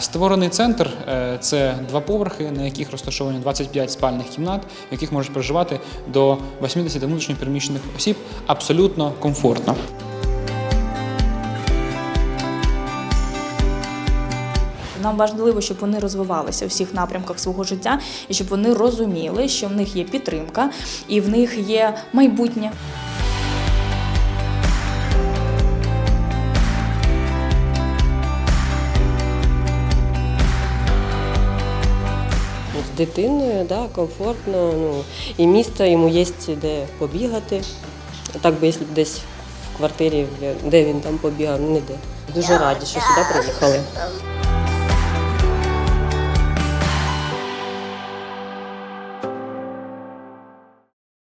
Створений центр е, це два поверхи, на яких розташовані 25 спальних кімнат, в яких можуть проживати до 80 внутрішньо переміщених осіб абсолютно комфортно. Нам важливо, щоб вони розвивалися у всіх напрямках свого життя, і щоб вони розуміли, що в них є підтримка і в них є майбутнє. Дитиною, да, комфортно, ну, і місто йому є де побігати. Так би, якщо б десь в квартирі, де він там побігав, ну, ніде. Дуже раді, що сюди приїхали.